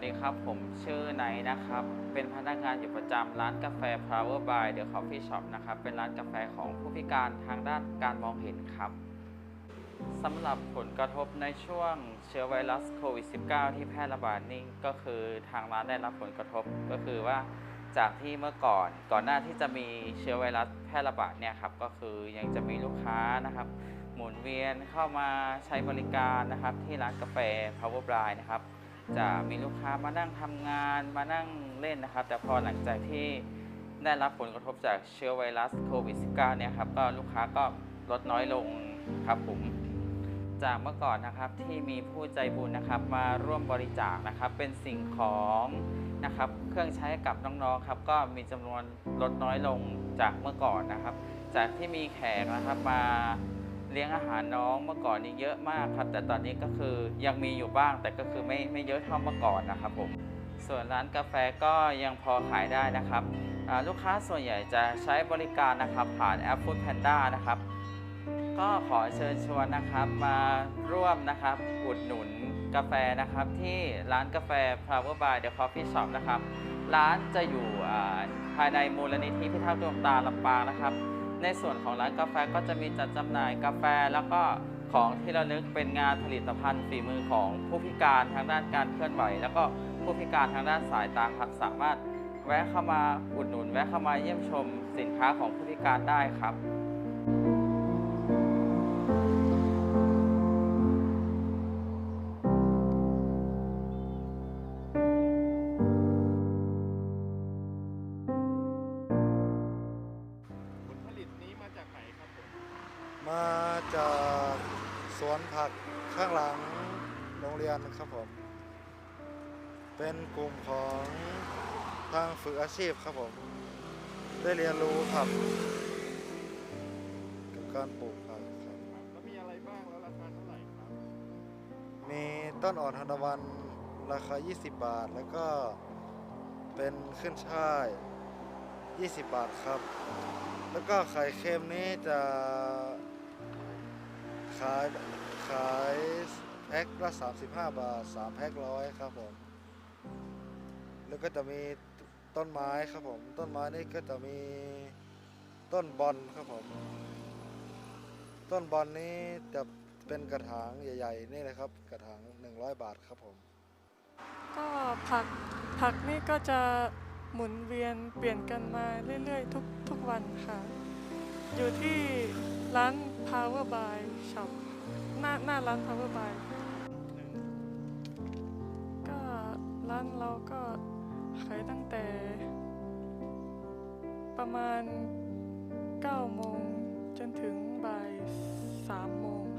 วัสดีครับ ผมชื่อไนนะครับ เป็นพนักงานอยู่ประจำร้านกาแฟ Power by The Coffee Shop นะครับ เป็นร้านกาแฟของผู้พิการทางด้านการมองเห็นครับสำหรับผลกระทบในช่วงเชื้อไวรัสโควิด -19 ที่แพร่ระบาดนี่ก็คือทางร้านได้รับผลกระทบก็คือว่าจากที่เมื่อก่อนก่อนหน้าที่จะมีเชื้อไวรัสแพร่ระบาดเนี่ยครับก็คือยังจะมีลูกค้านะครับ หมุนเวียนเข้ามาใช้บริการนะครับ ที่ร้านกาแฟ Power by นะครับ จะมีลูกค้ามานั่งทำงานมานั่งเล่นนะครับ แต่พอหลังจากที่ได้รับผลกระทบจากเชื้อไวรัสโควิด -19 เนี่ยครับก็ลูกค้าก็ลดน้อยลงครับผมจากเมื่อก่อนนะครับที่มีผู้ใจบุญนะครับมาร่วมบริจาคนะครับเป็นสิ่งของนะครับเครื่องใช้กับน้องๆครับก็มีจำนวนลดน้อยลงจากเมื่อก่อนนะครับ จากที่มีแขกนะครับมา เลี้ยงอาหารน้องเมื่อก่อนนี้เยอะมากครับ แต่ตอนนี้ก็คือยังมีอยู่บ้าง แต่ก็คือไม่ไม่เยอะเท่าเมื่อก่อนนะครับผมส่วนร้านกาแฟก็ยังพอขายได้นะครับลูกค้าส่วนใหญ่จะใช้บริการนะครับ ผ่านแอป Food Panda นะครับ ก็ขอเชิญชวนนะครับมาร่วมนะครับอุดหนุนกาแฟนะครับ ที่ร้านกาแฟ Flower by The Coffee Shop นะครับ ร้านจะอยู่ภายในมูลนิธิพิทักษ์ดวงตาลำปางนะครับ ในส่วนของร้านกาแฟก็จะมีจัดจำหน่ายกาแฟ แล้วก็ของที่ระลึกเป็นงานผลิตภัณฑ์ฝีมือของผู้พิการทางด้านการเคลื่อนไหว แล้วก็ผู้พิการทางด้านสายตาครับสามารถแวะเข้ามาอุดหนุน แวะเข้ามาเยี่ยมชมสินค้าของผู้พิการได้ครับ มาจากสวนผักข้างหลังโรงเรียนครับผม เป็นกลุ่มของทางฝึกอาชีพครับผม ได้เรียนรู้ครับกับการปลูกผักครับ แล้วมีอะไรบ้างแล้วราคาเท่าไหร่ครับ มีต้นอ่อนทานตะวันราคา 20 บาท แล้วก็เป็นขึ้นช่าย 20 บาทครับ แล้วก็ไข่เค็มนี้จะ ขายขายแพ็คละ 35 บาท 3 แพ็คร้อยครับผม แล้วก็จะมีต้นไม้ครับผม ต้นไม้นี่ก็จะมีต้นบอลครับผม ต้นบอลนี้จะเป็นกระถางใหญ่ๆนี่เลยครับกระถาง 100 บาทครับผม ก็ผักผักนี่ก็จะหมุนเวียนเปลี่ยนกันมาเรื่อยๆ ทุกทุกวันค่ะ อยู่ที่ร้าน Power by ชอบหน้าหน้าร้าน Power by ก็ร้านเราก็ขายตั้งแต่ ประมาณ9โมงจนถึงบ่าย3โมง